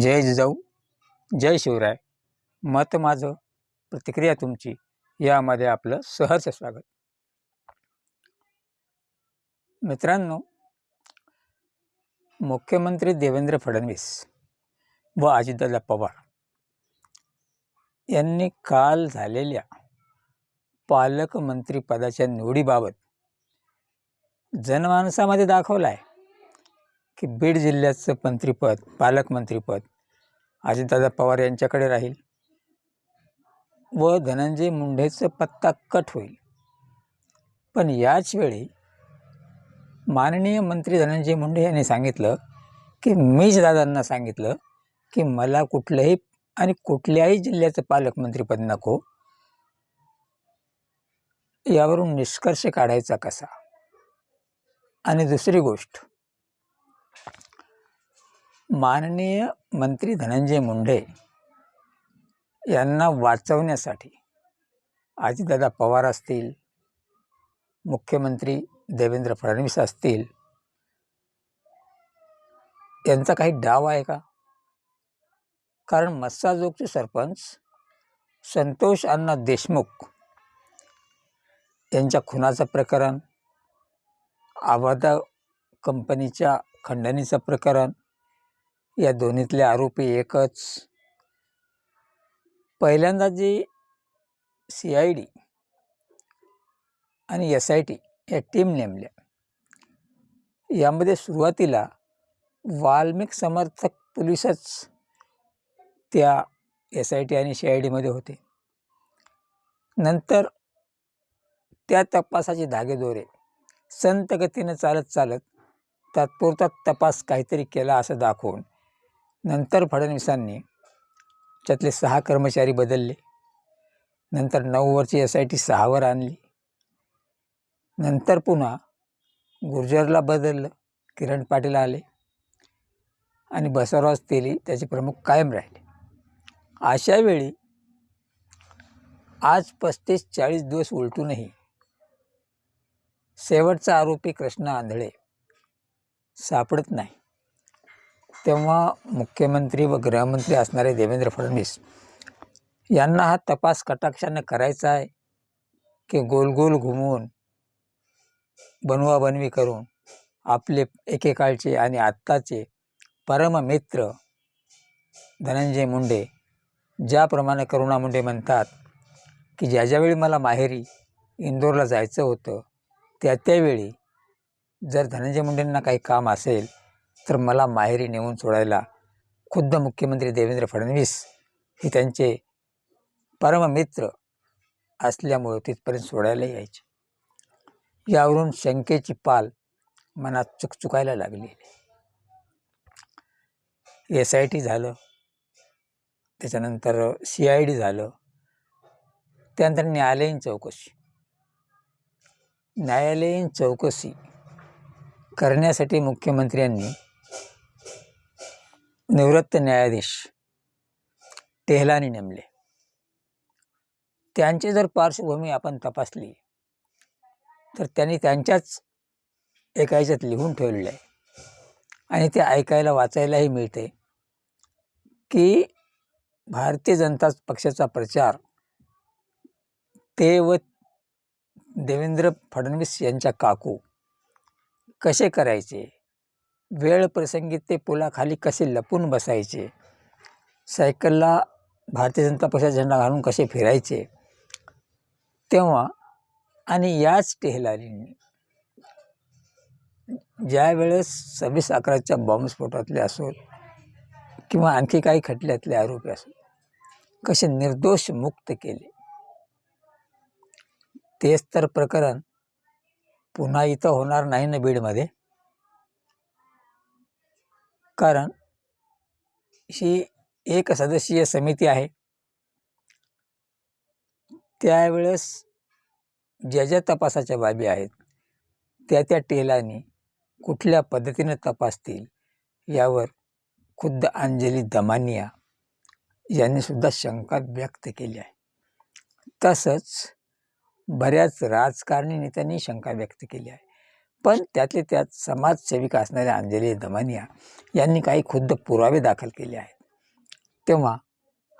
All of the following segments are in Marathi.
जय जिजाऊ जय शिवराय. मत माझं प्रतिक्रिया तुमची यामध्ये आपलं सहर्ष स्वागत. मित्रांनो मुख्यमंत्री देवेंद्र फडणवीस व अजितदादा पवार यांनी काल झालेल्या पालकमंत्रीपदाच्या निवडीबाबत जनमानसामध्ये दाखवला आहे की बीड जिल्ह्याचं मंत्रिपद पालकमंत्रीपद अजितदादा पवार यांच्याकडे राहील व धनंजय मुंडेचं पत्ता कट होईल. पण याच वेळी माननीय मंत्री धनंजय मुंडे यांनी सांगितलं की मीच दादांना सांगितलं की मला कुठलंही आणि कुठल्याही जिल्ह्याचं पालकमंत्रीपद नको यावरून निष्कर्ष काढायचा कसा? आणि दुसरी गोष्ट माननीय मंत्री धनंजय मुंडे यांना वाचवण्यासाठी अजितदादा पवार असतील मुख्यमंत्री देवेंद्र फडणवीस असतील यांचा काही डाव आहे का? कारण मस्साजोगचे सरपंच संतोष अण्णा देशमुख यांच्या खुनाचं प्रकरण आवादा कंपनीच्या खंडणीचं प्रकरण या दोन्हीतले आरोपी एकच. पहिल्यांदा जी सी आय डी आणि एस आय टी या टीम नेमल्या यामध्ये सुरुवातीला वाल्मिक समर्थक पोलिसच त्या एस आय टी आणि सी आय डीमध्ये होते. नंतर त्या तपासाचे धागेदोरे संत गतीनं चालत चालत तात्पुरता तपास काहीतरी केला असं दाखवून नंतर फडणवीसांनी त्यातले सहा कर्मचारी बदलले. नंतर नऊ एस आय टी सहावर आणली. नंतर पुन्हा गुर्जरला बदललं. किरण पाटील आले. आणि बसवराज तेली त्याचे प्रमुख कायम राहिले. अशा वेळी आज पस्तीस चाळीस दिवस उलटूनही शेवटचा आरोपी कृष्ण आंधळे सापडत नाही. तेव्हा मुख्यमंत्री व गृहमंत्री असणारे देवेंद्र फडणवीस यांना हा तपास कटाक्षानं करायचा आहे की गोल गोल घुमवून बनवाबनवी करून आपले एकेकाळचे आणि आत्ताचे परममित्र धनंजय मुंडे ज्याप्रमाणे करुणा मुंडे म्हणतात की ज्या ज्यावेळी मला माहेरी इंदोरला जायचं होतं त्या त्यावेळी जर धनंजय मुंडेंना काही काम असेल तर मला माहेरी नेऊन सोडायला खुद्द मुख्यमंत्री देवेंद्र फडणवीस हे त्यांचे परममित्र असल्यामुळं तिथपर्यंत सोडायला यायचे. यावरून शंकेची पाल मनात चुकचुकायला लागली. एस आय टी झालं त्याच्यानंतर सी आय डी झालं त्यानंतर न्यायालयीन चौकशी. न्यायालयीन चौकशी करण्यासाठी मुख्यमंत्र्यांनी निवृत्त न्यायाधीश तेहलानी नेमले. त्यांची जर पार्श्वभूमी आपण तपासली तर त्यांनी त्यांच्याच एका ह्याच्यात लिहून ठेवलेलं आहे. आणि ते ऐकायला वाचायलाही मिळते की भारतीय जनता पक्षाचा प्रचार ते व देवेंद्र फडणवीस यांच्या काकू कसे करायचे? वेळ प्रसंगी ते पुलाखाली कसे लपून बसायचे? सायकलला भारतीय जनता पक्षाचा झेंडा घालून कसे फिरायचे? तेव्हा आणि याच टेहलारींनी ज्या वेळेस सव्वीस अकराच्या बॉम्बस्फोटातले असो किंवा आणखी काही खटल्यातले आरोपी असो कसे निर्दोष मुक्त केले. तेच तर प्रकरण पुन्हा इथं होणार नाही ना बीडमध्ये? कारण ही एक सदस्यीय समिती आहे. त्यावेळेस ज्या ज्या तपासाच्या बाबी आहेत त्या त्या टेलांनी कुठल्या पद्धतीनं तपासतील यावर खुद्द अंजली दमानिया यांनीसुद्धा शंका व्यक्त केली आहे. तसंच बऱ्याच राजकारणी नेत्यांनी शंका व्यक्त केली आहे. पण त्यातले त्यात समाजसेविका असणाऱ्या अंजली दमानिया यांनी काही खुद्द पुरावे दाखल केले आहेत. तेव्हा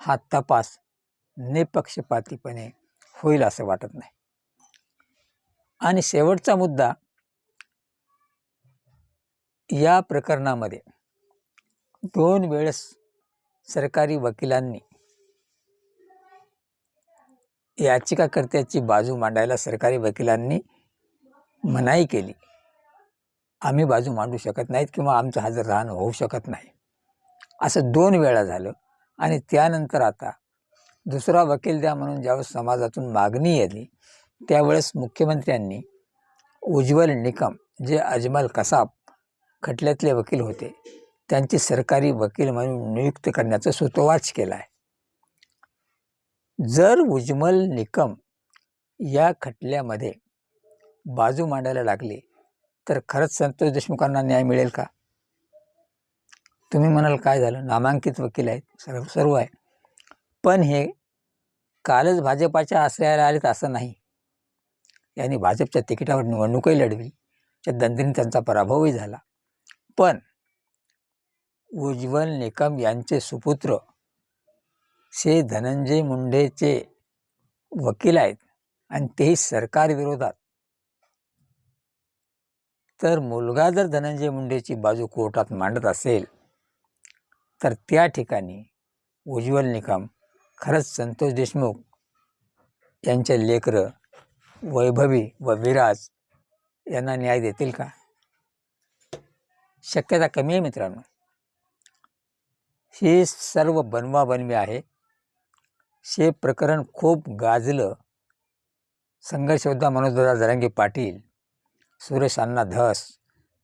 हा तपास निपक्षपातीपणे होईल असं वाटत नाही. आणि शेवटचा मुद्दा या प्रकरणामध्ये दोन वेळेस सरकारी वकिलांनी याचिकाकर्त्याची बाजू मांडायला सरकारी वकिलांनी मनाई केली. आम्ही बाजू मांडू शकत नाहीत किंवा आमचं हजर राहणं होऊ शकत नाही. असं दोन वेळा झालं आणि त्यानंतर आता दुसरा वकील द्या म्हणून ज्यावेळेस समाजातून मागणी आली त्यावेळेस मुख्यमंत्र्यांनी उज्ज्वल निकम जे अजमल कसाब खटल्यातले वकील होते त्यांची सरकारी वकील म्हणून नियुक्त करण्याचा सुतोवाच केला आहे. जर उज्ज्वल निकम या खटल्यामध्ये बाजू मांडायला लागले तर खरंच संतोष देशमुखांना न्याय मिळेल का? तुम्ही म्हणाल काय झालं? नामांकित वकील आहेत सर्व सर्व आहे. पण हे कालच भाजपाच्या आश्रयाला आलेत असं नाही. यांनी भाजपच्या तिकिटावर निवडणूकही लढवी त्या दंदीने त्यांचा पराभवही झाला. पण उज्ज्वल निकम यांचे सुपुत्र श्री धनंजय मुंडेचे वकील आहेत आणि तेही सरकारविरोधात तर मुलगा जर धनंजय मुंडेची बाजू कोर्टात मांडत असेल तर त्या ठिकाणी उज्ज्वल निकम खरंच संतोष देशमुख यांचे लेकरं वैभवी व विराज यांना न्याय देतील का? शक्यता कमी आहे मित्रांनो. हे सर्व बनवाबनवी आहे. हे प्रकरण खूप गाजलं. संघर्ष मनोज मनोजदादा जरांगे पाटील सुरेश अण्णा धस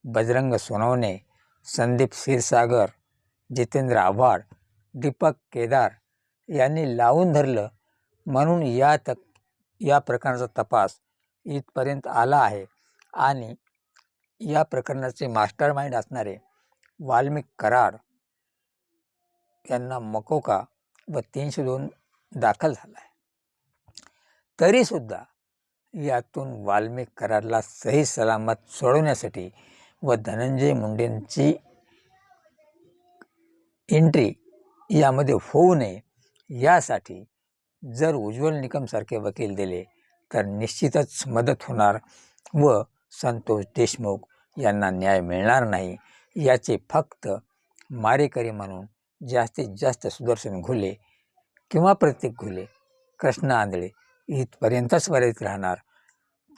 बजरंग सोनवणे संदीप क्षीरसागर जितेंद्र आव्हाड दीपक केदार यांनी लावून धरलं म्हणून या तक या प्रकरणाचा तपास इथपर्यंत आला आहे. आणि या प्रकरणाचे मास्टर माइंड असणारे वाल्मिक कराड यांना मकोका व तीनशे दोन दाखल झाला आहे तरीसुद्धा यातून वाल्मिक करारला सही सलामत सोडवण्यासाठी व धनंजय मुंडेंची एंट्री यामध्ये होऊ नये यासाठी जर उज्ज्वल निकमसारखे वकील दिले तर निश्चितच मदत होणार व संतोष देशमुख यांना न्याय मिळणार नाही. याचे फक्त मारेकरी म्हणून जास्तीत जास्त सुदर्शन घुले किंवा प्रत्येक घुले कृष्ण आंधळे इथपर्यंतच वरीत राहणार.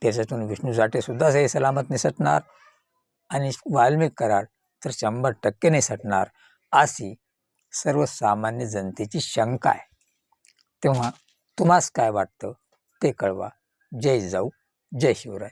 त्याच्यातून विष्णू साठेसुद्धा सही सलामत निसटणार आणि वाल्मिक कराड तर शंभर टक्के निसटणार अशी सर्वसामान्य जनतेची शंका आहे. तेव्हा तुम्हास काय वाटतं ते कळवा. जय जाऊ जय शिवराय.